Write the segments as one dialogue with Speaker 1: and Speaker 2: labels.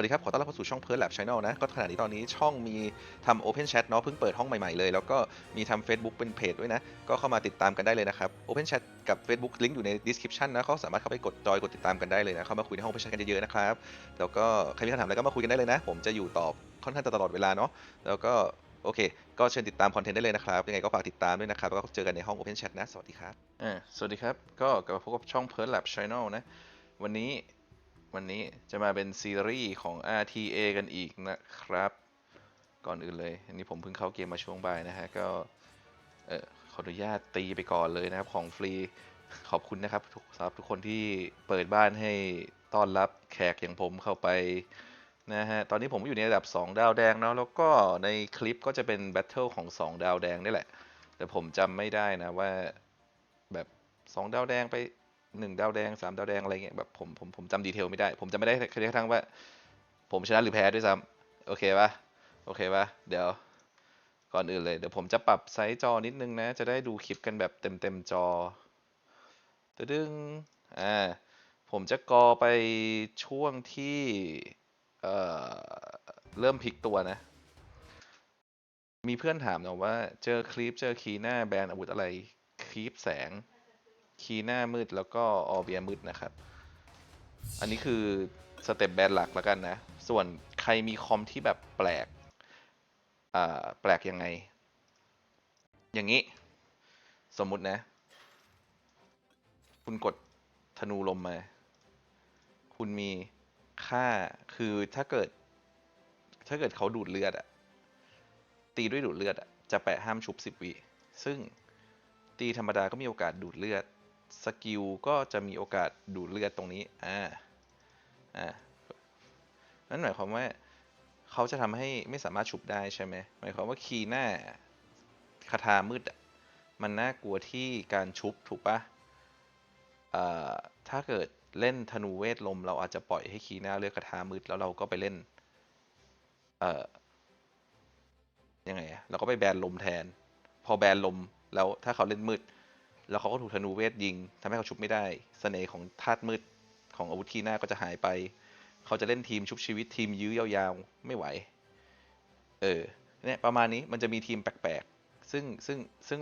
Speaker 1: สวัสดีครับ ขอต้อนรับเข้าสู่ช่อง p e r Lab Channel นะ ก็ขณะนี้ตอนนี้ช่องมีทำ Open Chat เนาะเพิ่งเปิดห้องใหม่ๆเลย แล้วก็มีทำ Facebook เป็นเพจด้วยนะ ก็เข้ามาติดตามกันได้เลยนะครับ Open Chat กับ Facebook ลิงก์อยู่ใน description นะเขาสามารถเข้าไปกดจอยกดติดตามกันได้เลยนะ เข้ามาคุยในห้อง Open Chat กันเยอะๆนะครับ แล้วก็ใครมีคำถามอะไรก็มาคุยกันได้เลยนะ ผมจะอยู่ตอบค่อนข้างจะตลอดเวลาเนาะ แล้วก็โอเค ก็เชิญติดตามคอนเทนต์ได้เลยนะครับ ยังไงก็ฝากติดตามด้วยนะครับ แล้วก็เจอกันในห้อง Open Chat นะ สวัสดีครับ อ่า สวัสดีครับ ก็กลับมาพบกับช่อง p e r Lab Channel นะ วันนี้ วันนี้จะมาเป็นซีรีส์ของ RTA กันอีกนะครับ ก่อนอื่นเลย อันนี้ผมเพิ่งเข้าเกมมาช่วงบ่ายนะฮะ ก็ เออขออนุญาตตีไปก่อนเลยนะครับ ของฟรี ขอบคุณนะครับทุกสำหรับทุกคนที่เปิดบ้านให้ต้อนรับแขกอย่างผมเข้าไปนะฮะ ตอนนี้ผมอยู่ในระดับ 2 ดาวแดงเนาะ แล้วก็ในคลิปก็จะเป็นแบทเทิลของ 2 ดาวแดงนี่แหละ แต่ผมจำไม่ได้นะว่าแบบ 2 ดาวแดงไป หนึ่งดาวแดงสามดาวแดงอะไรเงี้ยแบบผมผมผมจำดีเทลไม่ได้ ผมจำไม่ได้แค่กระทั่งว่า ผมชนะหรือแพ้ด้วยซ้ำโอเคปะโอเคปะเดี๋ยวก่อนอื่นเลยเดี๋ยวผมจะปรับไซส์จอนิดนึงนะ จะได้ดูคลิปกันแบบเต็มเต็มจอตึดึงอ่าผมจะกอไปช่วงที่เอ่อเริ่มพลิกตัวนะ มีเพื่อนถามนะว่าเจอคลิปเจอคีหน้าแบรนด์อาวุธอะไรคลิปแสง คีหน้ามืดแล้วก็ออเบียมืดนะครับ อันนี้คือสเต็ปแบนหลักแล้วกันนะ ส่วนใครมีคอมที่แบบแปลกอ่าแปลกยังไง อย่างนี้ สมมุตินะ คุณกดธนูลมมา คุณมีค่าคือถ้าเกิด ถ้าเกิดเขาดูดเลือดอะตีด้วยดูดเลือดอะจะแปะห้ามชุบสิบวิซึ่งตีธรรมดาก็มีโอกาสดูดเลือด สกิลก็จะมีโอกาสดูดเลือดตรงนี้ อ่า อ่า นั่นหมายความว่าเขาจะทำให้ไม่สามารถฉุบได้ใช่ไหม หมายความว่าคีหน้าคาถามืดมันน่ากลัวที่การชุบถูกปะอ่าถ้าเกิดเล่นธนูเวทลม เราอาจจะปล่อยให้คีหน้าเลือกคาถามืดแล้วเราก็ไปเล่น เอ่อ ยังไงอะเราก็ไปแบนลมแทน พอแบนลมแล้วถ้าเขาเล่นมืด แล้วเขาก็ถูกธนูเวทยิงทำให้เขาชุบไม่ได้เสน่ห์ของธาตุมืดของอาวุธคีย์หน้าก็จะหายไป เขาจะเล่นทีมชุบชีวิตทีมยื้อยาวๆ ไม่ไหว เออ เนี่ยประมาณนี้มันจะมีทีมแปลกๆ ซึ่งซึ่งซึ่ง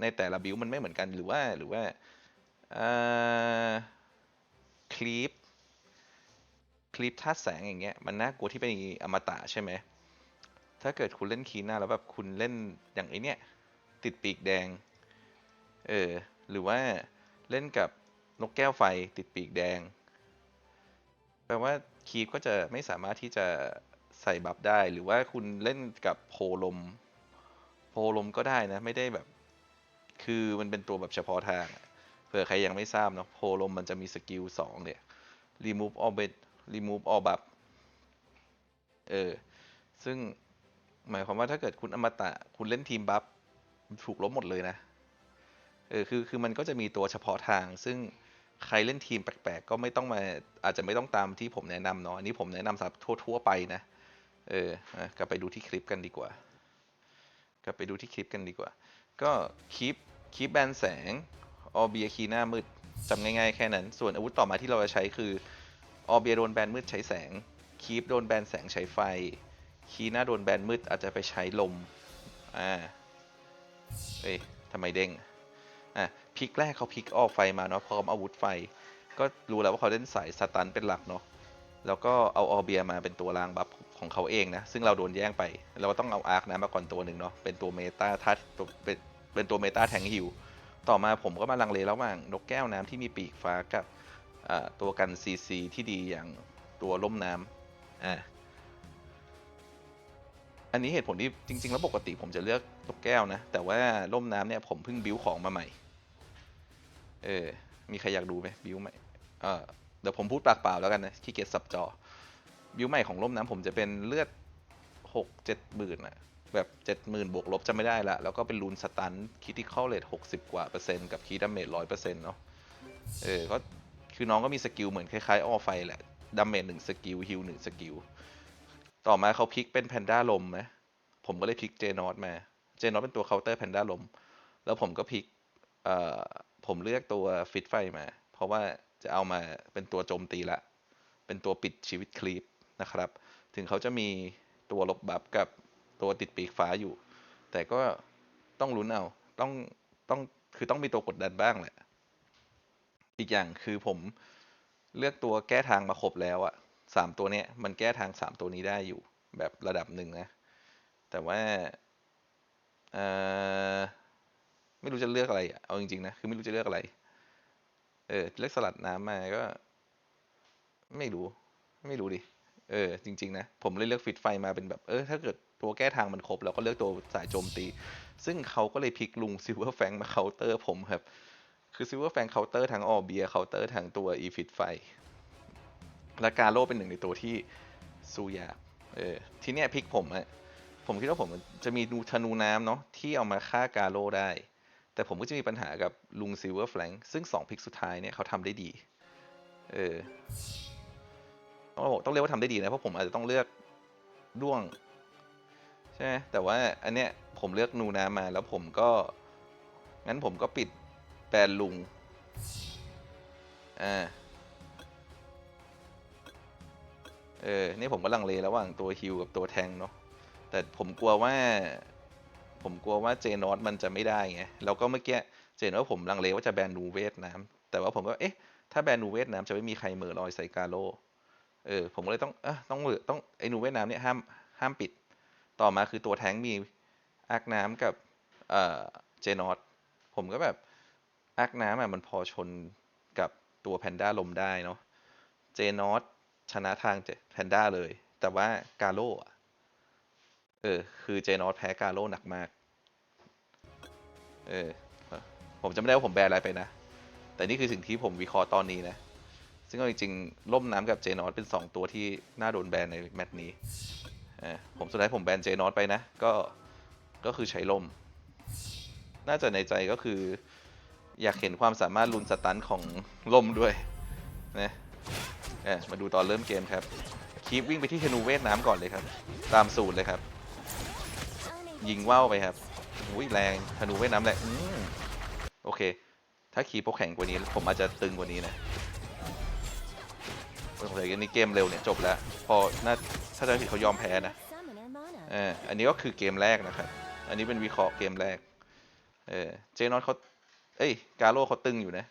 Speaker 1: ในแต่ละบิวมันไม่เหมือนกันหรือว่าหรือว่าคลิปคลิปธาตุแสงอย่างเงี้ยมันน่ากลัวที่เป็นอมตะใช่ไหมถ้าเกิดคุณเล่นคีน้าแล้วแบบคุณเล่นอย่างไอเนี้ยติดปีกแดง เออ หรือว่าเล่นกับนกแก้วไฟติดปีกแดง แปลว่าคีปก็จะไม่สามารถที่จะใส่บัฟได้ หรือว่าคุณเล่นกับโพลม โพลมก็ได้นะ ไม่ได้แบบ คือมันเป็นตัวแบบเฉพาะทาง เผื่อใครยังไม่ทราบเนาะ โพลมมันจะมีสกิลสองเนี่ย remove all bet remove all buff เออ ซึ่งหมายความว่าถ้าเกิดคุณอมตะ คุณเล่นทีมบัฟถูกลบหมดเลยนะ เออคือคือมันก็จะมีตัวเฉพาะทาง ซึ่งใครเล่นทีมแปลกๆ ก็ไม่ต้องมาอาจจะไม่ต้องตามที่ผมแนะนำเนาะอันนี้ผมแนะนำสำหรับทั่ว ๆ ไปนะเออกลับไปดูที่คลิปกันดีกว่า กลับไปดูที่คลิปกันดีกว่า ก็คลิปคลิปแบนแสงออเบียคีหน้ามืดจำง่ายๆแค่นั้น ส่วนอาวุธต่อมาที่เราจะใช้คือออเบียโดนแบนมืดใช้แสงคีปโดนแบนแสงใช้ไฟ คีหน้าโดนแบนมืดอาจจะไปใช้ลมอ่าเอ้ยทำไมเด้ง อะพลิกแรกเขาพลิกออกไฟมาเนาะพร้อมอาวุธไฟ ก็รู้แล้วว่าเขาเล่นสายสตันเป็นหลักเนาะแล้วก็เอาออเบียมาเป็นตัวรางบัฟของเขาเองนะ ซึ่งเราโดนแย่งไป เราก็ต้องเอาอาร์คนะมาก่อนตัวหนึ่งเนาะเป็นตัวเมตาทัดเป็นเป็นตัวเมตาแทงฮิวต่อมาผมก็มาลังเลระหว่างนกแก้วน้ำที่มีปีกฟ้ากับตัวกันซีซีที่ดีอย่างตัวล่มน้ำอ่า อันนี้เหตุผลที่จริง ๆ แล้วปกติผมจะเลือกนกแก้วนะ แต่ว่าล่มน้ำเนี่ยผมเพิ่งบิวของมาใหม่ เออ มีใครอยากดูไหมบิวใหม่ เออเดี๋ยวผมพูดปากเปล่าแล้วกันนะขี้เกียจสับจอ บิวใหม่ของล่มน้ำผมจะเป็นเลือดหกเจ็ดหมื่นอะแบบเจ็ดหมื่นบวกลบจะไม่ได้ละ แล้วก็เป็นรูนสตันคิติคอลเลทหกสิบกว่าเปอร์เซ็นต์กับคีดาเมจร้อยเปอร์เซ็นต์เนาะ เออ ก็คือน้องก็มีสกิลเหมือนคล้ายๆออไฟแหละดาเมจหนึ่งสกิลฮิลหนึ่งสกิล ต่อมาเขาพลิกเป็นแพนด้าลมนะผมก็เลยพลิกเจนอตมาเจนอตเป็นตัวเคาน์เตอร์แพนด้าลม แล้วผมก็พลิกผมเลือกตัวฟิตไฟมา เพราะว่าจะเอามาเป็นตัวโจมตีละ เป็นตัวปิดชีวิตคลีปนะครับ ถึงเขาจะมีตัวลบบัฟกับตัวติดปีกฟ้าอยู่ แต่ก็ต้องลุ้นเอา ต้องต้องคือต้องมีตัวกดดันบ้างแหละ อีกอย่างคือผมเลือกตัวแก้ทางมาครบแล้วอะ สามตัวเนี้ยมันแก้ทางสามตัวนี้ได้อยู่แบบระดับหนึ่งนะ แต่ว่าเออไม่รู้จะเลือกอะไร เอาจริงๆนะ คือไม่รู้จะเลือกอะไร เออเลือกสลัดน้ำมาก็ ไม่รู้ ไม่รู้ดิ เออ จริง ๆ นะ ผมเลยเลือกฟิตไฟมาเป็นแบบ เออ ถ้าเกิดตัวแก้ทางมันครบเราก็เลือกตัวสายโจมตี ซึ่งเขาก็เลยพลิกลุงซิลเวอร์แฟงมาเคาน์เตอร์ผมครับ คือซิลเวอร์แฟงเคาน์เตอร์ทั้งออเบียเคาน์เตอร์ทั้งตัวอีฟิตไฟ และกาโร่เป็นหนึ่งในตัวที่สู้ยากเออทีเนี้ยพลิกผมอะผมคิดว่าผมจะมีนูธนูน้ำเนาะที่เอามาฆ่ากาโร่ได้ แต่ผมก็จะมีปัญหากับลุงซิลเวอร์แฟลงซึ่งสองพลิกสุดท้ายเนี่ยเขาทำได้ดีเออต้องบอกต้องเรียกว่าทำได้ดีนะเพราะผมอาจจะต้องเลือกด้วงใช่ไหมแต่ว่าอันเนี้ยผมเลือกนูน้ำมาแล้วผมก็ งั้นผมก็ปิดแบรนลุงอ่า เออ นี่ผมก็ลังเลระหว่างตัวฮิวกับตัวแทงเนาะ แต่ผมกลัวว่า ผมกลัวว่าเจนอสมันจะไม่ได้ไง แล้วก็เมื่อกี้เจนอสผมลังเลว่าจะแบนนูเวทน้ำแต่ว่าผมก็ เอ๊ะ ถ้าแบนนูเวทน้ำจะไม่มีใครเหม่อลอยใส่กาโล เออ ผมก็เลยต้อง เอะต้องเหลือต้อง ไอ้นูเวทน้ำเนี่ยห้าม ห้ามปิด ต่อมาคือตัวแทงมีอาร์คน้ำกับ เอ่อ เจนอสผมก็แบบอาร์คน้ำอะมันพอชนกับตัวแพนด้าลมได้เนาะ เจนอส ชนะทางแพนด้าเลย แต่ว่ากาโลอ่เออ คือเจนอสแพ้กาโลหนักมาก เออ ผมจำไม่ได้ว่าผมแบนอะไรไปนะ แต่นี่คือสิ่งที่ผมวิเคราะห์ตอนนี้นะ ซึ่งเอาจริงๆ ล่มน้ำกับเจนอสเป็น 2 ตัวที่น่าโดนแบนในแมตช์นี้เออผมสุดท้ายผมแบนเจนอสไปนะ ก็ ก็คือใช้ล่ม น่าจะในใจก็คือ อยากเห็นความสามารถลุนสตันของล่มด้วย นะ เออมาดูตอนเริ่มเกมครับคีปวิ่งไปที่ธนูเวทน้ำก่อนเลยครับ ตามสูตรเลยครับ ยิงว่าวไปครับอุ้ยแรงธนูเวทน้ำแรงอืมโอเค ถ้าคีปเขาแข็งกว่านี้ ผมอาจจะตึงกว่านี้นะโอเคอันนี้เกมเร็วเนี่ยจบแล้ว พอน่าถ้าจะผิดเขายอมแพ้นะเอออันนี้ก็คือเกมแรกนะครับ อันนี้เป็นวิเคราะห์เกมแรก เออเจนอตเขาเอ้ยกาโร่เขาตึงอยู่นะ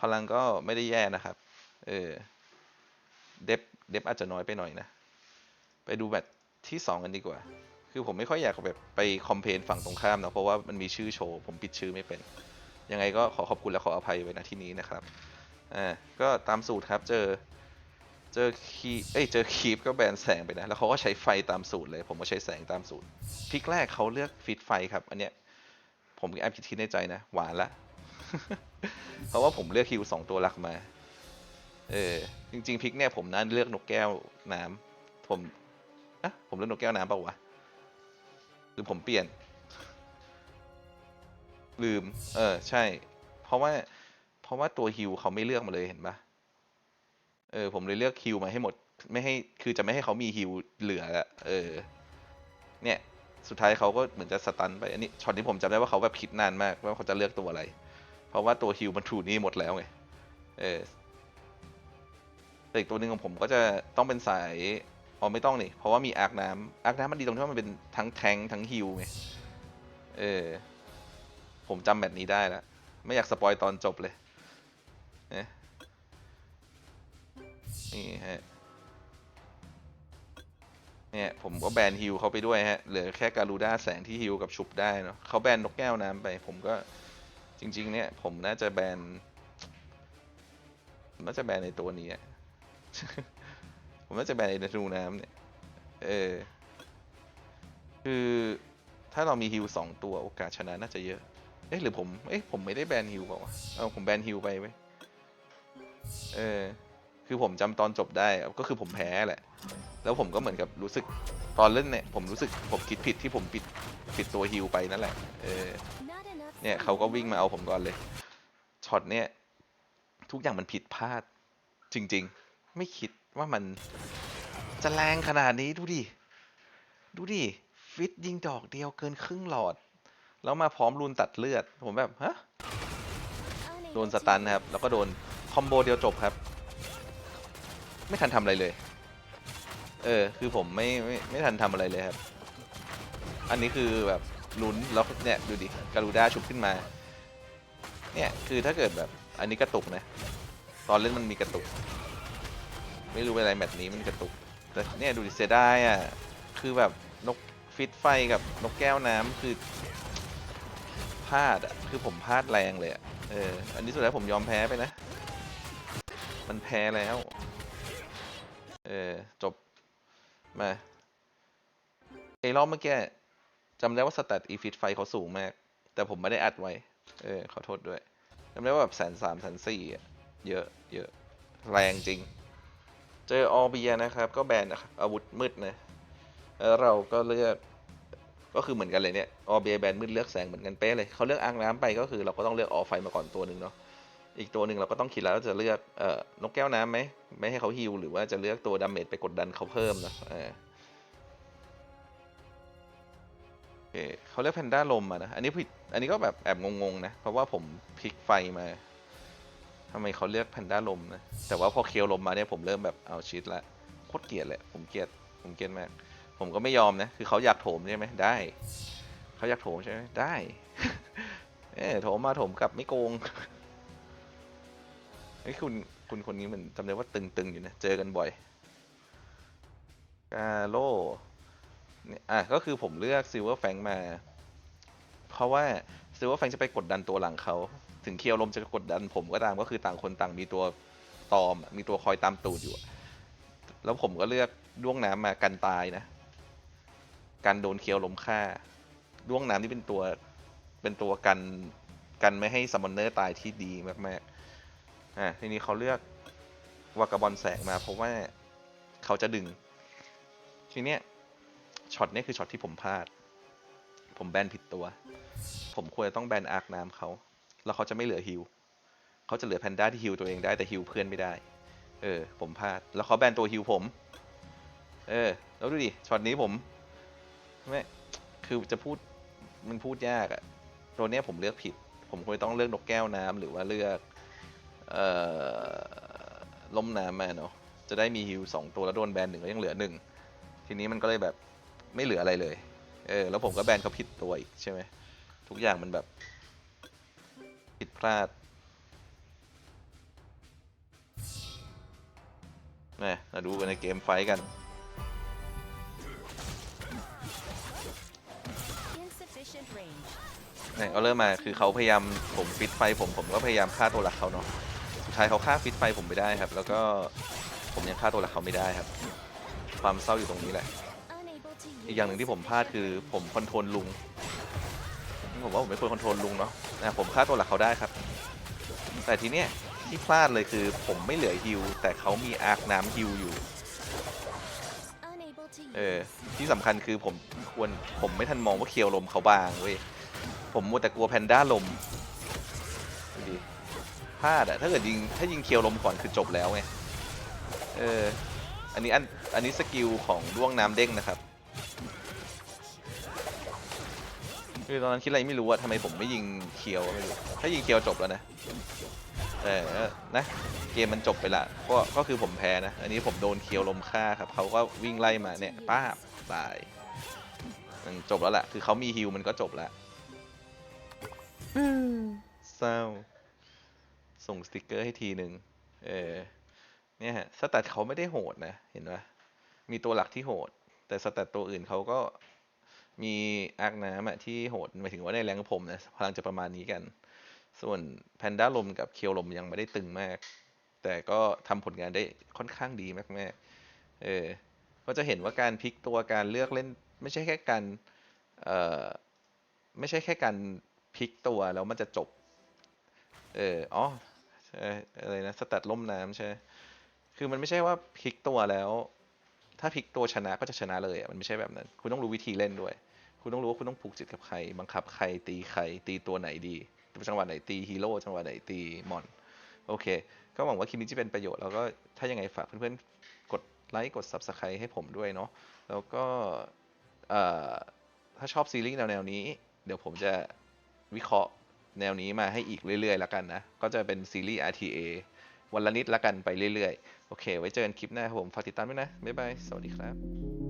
Speaker 1: พลังก็ไม่ได้แย่นะครับ เออ เดฟเดฟอาจจะน้อยไปหน่อยนะ ไปดูแมตช์ที่สองกันดีกว่า คือผมไม่ค่อยอยากแบบไปคอมเพนฝั่งตรงข้ามนะเพราะว่ามันมีชื่อโชว์ ผมปิดชื่อไม่เป็น ยังไงก็ขอขอบคุณและขออภัยไว้ณที่นี้นะครับ อ่า ก็ตามสูตรครับ เจอ เจอคีเอ้ย เจอคีปก็แบนแสงไปนะ แล้วเขาก็ใช้ไฟตามสูตรเลย ผมก็ใช้แสงตามสูตร พิกแรกเขาเลือกฟิตไฟครับ อันเนี้ย ผมแอบคิดในใจนะ หวานละ เพราะว่าผมเลือกคิวสองตัวหลักมา เออจริง ๆพลิกเนี่ยผมนั้นเลือกนกแก้วน้ำผมอะผมเลือกนกแก้วน้ำเปล่าวะหรือผมเปลี่ยน ลืม เออ ใช่ เพราะว่า เพราะว่าตัวฮิวเขาไม่เลือกมาเลยเห็นปะเออ ผมเลยเลือกฮิวมาให้หมด ไม่ให้คือจะไม่ให้เขามีฮิวเหลืออะเออ เนี่ย สุดท้ายเขาก็เหมือนจะสตันไปอันนี้ช็อตที่ผมจำได้ว่าเขาแบบคิดนานมากว่าเขาจะเลือกตัวอะไร เพราะว่าตัวฮิวมันถูนี่หมดแล้วไงเออ แต่อีกตัวหนึ่งของผมก็จะต้องเป็นสายอ๋อไม่ต้องนี่เพราะว่ามีอาร์คน้ำอาร์คน้ำมันดีตรงที่ว่ามันเป็นทั้งแทงทั้งฮิวไงเออ ผมจำแบบนี้ได้แล้วไม่อยากสปอยตอนจบเลยนี่ยนี่ฮะเนี่ยผมก็แบนฮิวเขาไปด้วยฮะ เหลือแค่การูด้าแสงที่ฮิวกับฉุบได้เนาะเขาแบนนกแก้วน้ำไป ผมก็จริง ๆ เนี่ย ผมน่าจะแบนน่าจะแบนในตัวนี้ ผมน่าจะแบนในธนูน้ำเนี่ย เออ คือถ้าเรามีฮิวสองตัวโอกาสชนะน่าจะเยอะ เอ๊ะหรือผม เอ๊ะผมไม่ได้แบนฮิวเปล่าวะ เอาผมแบนฮิวไปเว้เออ คือผมจำตอนจบได้ ก็คือผมแพ้แหละ แล้วผมก็เหมือนกับรู้สึกตอนเล่นเนี่ย ผมรู้สึกผมคิดผิดที่ผมปิดปิดตัวฮิวไปนั่นแหละ เออ เนี่ยเขาก็วิ่งมาเอาผมก่อนเลย ช็อตเนี่ย ทุกอย่างมันผิดพลาดจริง ๆ ไม่คิดว่ามันจะแรงขนาดนี้ดูดิ ดูดิ ฟิตยิงดอกเดียวเกินครึ่งหลอด แล้วมาพร้อมรูนตัดเลือด ผมแบบ ฮะ โดนสตันครับ แล้วก็โดนคอมโบเดียวจบครับ ไม่ทันทำอะไรเลย เออ คือผมไม่ไม่ไม่ทันทำอะไรเลยครับ อันนี้คือแบบลุ้นแล้วเนี่ยดูดิการูด้าชุบขึ้นมา เนี่ย คือถ้าเกิดแบบอันนี้กระตุกนะ ตอนเล่นมันมีกระตุก ไม่รู้เป็นอะไรแบบนี้มันกระตุก แต่เนี่ยดูดิเสียดายอะ คือแบบนกฟิตไฟกับนกแก้วน้ำคือพลาดอะ คือผมพลาดแรงเลยอะ เออ อันนี้สุดท้ายผมยอมแพ้ไปนะ มันแพ้แล้ว เออ จบ มาไอ้รอบเมื่อกี้จำได้ว่าสแตทอีฟิตไฟเขาสูงมาก แต่ผมไม่ได้อัดไว้ เออ ขอโทษด้วยจำได้ว่าแบบแสนสามแสนสี่อะเยอะ เยอะ แรงจริง เจอออเบียนะครับ ก็แบนนะครับอาวุธมืดนะแล้วเราก็เลือกก็คือเหมือนกันเลยเนี่ยออเบียแบนมืดเลือกแสงเหมือนกันเป๊ะเลยเขาเลือกอ่างน้ำไปก็คือเราก็ต้องเลือกออไฟมาก่อนตัวหนึ่งเนาะอีกตัวหนึ่งเราก็ต้องคิดแล้วว่าจะเลือกเอ่อนกแก้วน้ำไหมไม่ให้เขาฮิวหรือว่าจะเลือกตัวดาเมจไปกดดันเขาเพิ่มนะเออโอเคเขาเลือกแพนด้าลมมานะ อันนี้ผิด อันนี้ก็แบบแอบงงๆนะ เพราะว่าผมพลิกไฟมา ทำไมเขาเลือกแพนด้าลมนะ แต่ว่าพอเคียวลมมาเนี่ยผมเริ่มแบบเอาชิดละโคตรเกลียดเลยผมเกลียดผมเกลียดมาก ผมก็ไม่ยอมนะ คือเขาอยากโถมใช่ไหมได้ เขาอยากโถมใช่ไหมได้ เออโถมมาโถมกลับไม่โกงเฮ้คุณคุณคนนี้เหมือนจำได้ว่าตึงๆอยู่นะ เจอกันบ่อยกาโลเนี่ยอะก็คือผมเลือกซิลเวอร์แฟงมา เพราะว่าซิลเวอร์แฟงจะไปกดดันตัวหลังเขา ถึงเคียวลมจะกดดันผมก็ตามก็คือต่างคนต่างมีตัวตอม มีตัวคอยตามตูดอยู่ แล้วผมก็เลือกด้วงน้ำมากันตายนะ กันโดนเคียวลมฆ่า ด้วงน้ำนี่เป็นตัวเป็นตัวกันกันไม่ให้ซัมมอนเนอร์ตายที่ดีมากๆอะทีนี้เขาเลือกวากาบอลแสงมาเพราะว่าเขาจะดึง ทีเนี้ยช็อตนี้คือช็อตที่ผมพลาด ผมแบนผิดตัว ผมควรจะต้องแบนอาร์คน้ำเขา แล้วเขาจะไม่เหลือฮิวเขาจะเหลือแพนด้าที่ฮิวตัวเองได้แต่ฮิวเพื่อนไม่ได้ เออ ผมพลาด แล้วเขาแบนตัวฮิวผม เออ แล้วดูดิ ช็อตนี้ผม ไม่ คือจะพูด มันพูดยากอะตัวเนี้ยผมเลือกผิด ผมควรต้องเลือกนกแก้วน้ำหรือว่าเลือก เอ่อล้มน้ำมาเนาะ จะได้มีฮิวสองตัวแล้วโดนแบนหนึ่งก็ยังเหลือหนึ่ง ทีนี้มันก็เลยแบบไม่เหลืออะไรเลย เออ แล้วผมก็แบนเขาผิดตัวอีกใช่ไหม ทุกอย่างมันแบบ ลาดนี่มาดูกันในเกมไฟท์กัน
Speaker 2: Insufficient range.
Speaker 1: เนี่ยก็เริ่มมาคือเขาพยายามผมฟิตไฟผมผมก็พยายามฆ่าตัวหลักเขาเนาะสุดท้ายเขาฆ่าฟิตไฟผมไม่ได้ครับ แล้วก็ผมยังฆ่าตัวหลักเขาไม่ได้ครับ ความเศร้าอยู่ตรงนี้แหละ
Speaker 2: Unable to
Speaker 1: อีกอย่างหนึ่งที่ผมพลาดคือผมคอนโทรลลุงผมว่าผมไม่ควรคอนโทรลลุงเนาะ นะผมฆ่าตัวหลักเขาได้ครับ แต่ทีเนี้ยที่พลาดเลยคือผมไม่เหลือฮิวแต่เขามีอาร์คน้ำฮิวอยู่
Speaker 2: Unable to
Speaker 1: เออ
Speaker 2: use.
Speaker 1: ที่สำคัญคือผมควรผมไม่ทันมองว่าเคียวลมเขาบางเว้ยผมมัวแต่กลัวแพนด้าลมดูดิพลาดอะถ้าเกิดยิงถ้ายิงเคียวลมก่อนคือจบแล้วไงเอออันนี้อันอันนี้สกิลของด้วงน้ำเด้งนะครับ คือตอนนั้นคิดอะไรไม่รู้อะทำไมผมไม่ยิงเคียวก็ไม่รู้ถ้ายิงเคียวจบแล้วนะแต่นะเกมมันจบไปละก็ก็คือผมแพ้นะอันนี้ผมโดนเคียวลมฆ่าครับเขาก็วิ่งไล่มาเนี่ยป้าบตายมันจบแล้วแหละคือเขามีฮิวมันก็จบแล้วเศร้าส่งสติกเกอร์ให้ทีหนึ่งเออเนี่ยฮะสแตทเขาไม่ได้โหดนะ เห็นไหมมีตัวหลักที่โหด แต่สแตทตัวอื่นเขาก็ มีอาร์คน้ำอะที่โหดหมายถึงว่าในแรงผมนะพลังจะประมาณนี้กัน ส่วนแพนด้าลมกับเคียวลมยังไม่ได้ตึงมาก แต่ก็ทำผลงานได้ค่อนข้างดีมากๆเออก็จะเห็นว่าการพลิกตัวการเลือกเล่นไม่ใช่แค่การเอ่อไม่ใช่แค่การพลิกตัวแล้วมันจะจบ เอออ๋ออะไรนะสแตทล่มน้ำใช่ คือมันไม่ใช่ว่าพลิกตัวแล้ว ถ้าพลิกตัวชนะก็จะชนะเลยอะมันไม่ใช่แบบนั้น คุณต้องรู้วิธีเล่นด้วย คุณต้องรู้ว่าคุณต้องผูกจิตกับใคร บังคับใครตีใครตีตัวไหนดีจังหวะไหนตีฮีโร่จังหวะไหนตีมอนโอเค ก็หวังว่าคลิปนี้จะเป็นประโยชน์แล้วก็ถ้ายังไงฝากเพื่อนๆกดไลค์กด Subscribe ให้ผมด้วยเนาะแล้วก็ถ้าชอบซีรีส์แนวๆนี้ เดี๋ยวผมจะวิเคราะห์แนวนี้มาให้อีกเรื่อยๆ แล้วกันนะ ก็จะเป็นซีรีส์ RTA วันละนิดละกันไปเรื่อยๆ โอเค ไว้เจอกันคลิปหน้าครับผม ฝากติดตามด้วยนะ บ๊ายบาย สวัสดีครับ